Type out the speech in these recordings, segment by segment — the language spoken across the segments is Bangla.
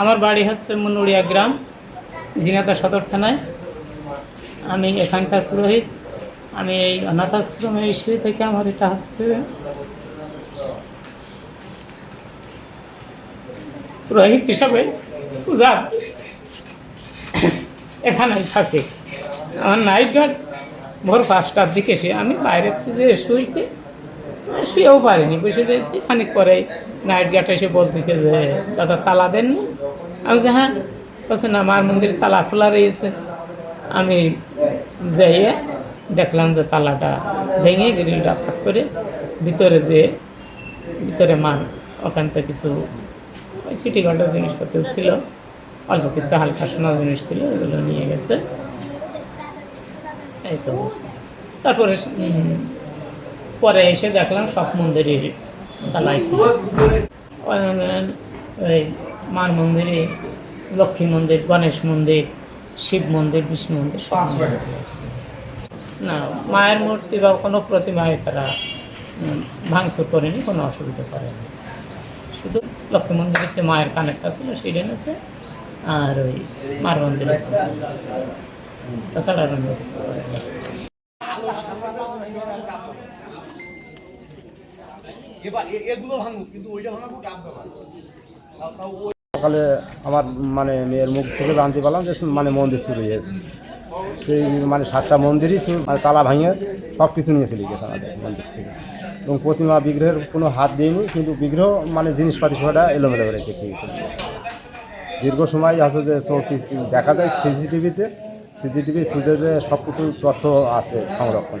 আমার বাড়ি হচ্ছে মুনুড়িয়া গ্রাম জিনাতা সদর থানায়। আমি এখানকার পুরোহিত। আমি এই অনাথ আশ্রমে শুয়ে থেকে আমার এটা হচ্ছে পুরোহিত হিসাবে পূজা এখানেই থাকে। আমার নাইট গার্ড ভোর পাঁচটার দিকে সে আমি বাইরে থেকে শুয়েছি শুয়েও পারিনি, বসে রয়েছি। খানিক পরে নাইট গার্ড এসে বলতেছে যে, দাদা, তালা দেননি? আমি যে হ্যাঁ। বলছে, না, মার মন্দিরে তালা খোলা রয়েছে। আমি যাইয়ে দেখলাম যে তালাটা ভেঙে গ্রিলটা ফাঁক করে ভিতরে যে, ভিতরে মার, ওখান থেকে কিছু ওই সিটি গার্ডের জিনিসপত্র ছিল। অল্প কিছু হালকা সোনা জিনিস ছিল, এগুলো নিয়ে গেছে। এই তো তারপরে পরে এসে দেখলাম সব মন্দিরের তালাই ওই- মার মন্দিরে, লক্ষ্মী মন্দির, গণেশ মন্দির, শিব মন্দির, বিষ্ণু মন্দির, সব না, মায়ের মূর্তি বা কোনো প্রতিমায় তারা ভাঙচুর করেনি, কোনো অসুবিধা করেনি। শুধু লক্ষ্মী মন্দিরেতে মায়ের কানেরটা ছিল সেই এনেছে। আর ওই তাছাড়া আর অন্য কিছু সকালে আমার মানে মেয়ের মুখ থেকে জানতে পারলাম যে মানে মন্দির চুরি হয়েছে সেই মানে সাতটা মন্দিরই মানে তালা ভাঙে সব কিছু নিয়ে চলে গেছে আমাদের মন্দির থেকে। এবং প্রতিমা বিগ্রহের কোনো হাত দিইনি কিন্তু বিগ্রহ মানে জিনিসপাতি সবটা এলোমেলো করে রেখেছে দীর্ঘ সময় আছে যে দেখা যায় সিসিটিভিতে সিসিটিভি ফুটেজে সব কিছু তথ্য আছে সংরক্ষণ।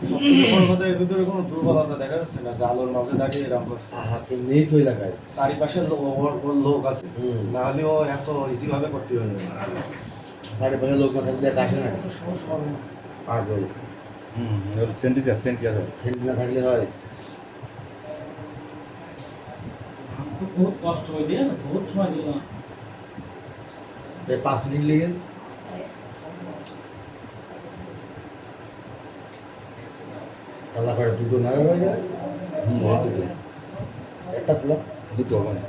ভিতরে কোনো দুর্বলতা দেখা যাচ্ছে না যে আলোর মাঝে দাঁড়িয়ে এরকম করছে নেই তো এলাকায় চারিপাশে লোক আছে না হলেও এত ইজি ভাবে করতে হবে না চারিপাশে লোক না থাকলে আসে না পাগল হুম। সেন্টি আছে সেন্ট না থাকলে হয় বহুত কষ্ট হয়ে দিয়ে বহুত সময় পাঁচ মিনিট লেগেছে করে দুটো নাগা হয়ে যায়। একটা তো দুটো মানে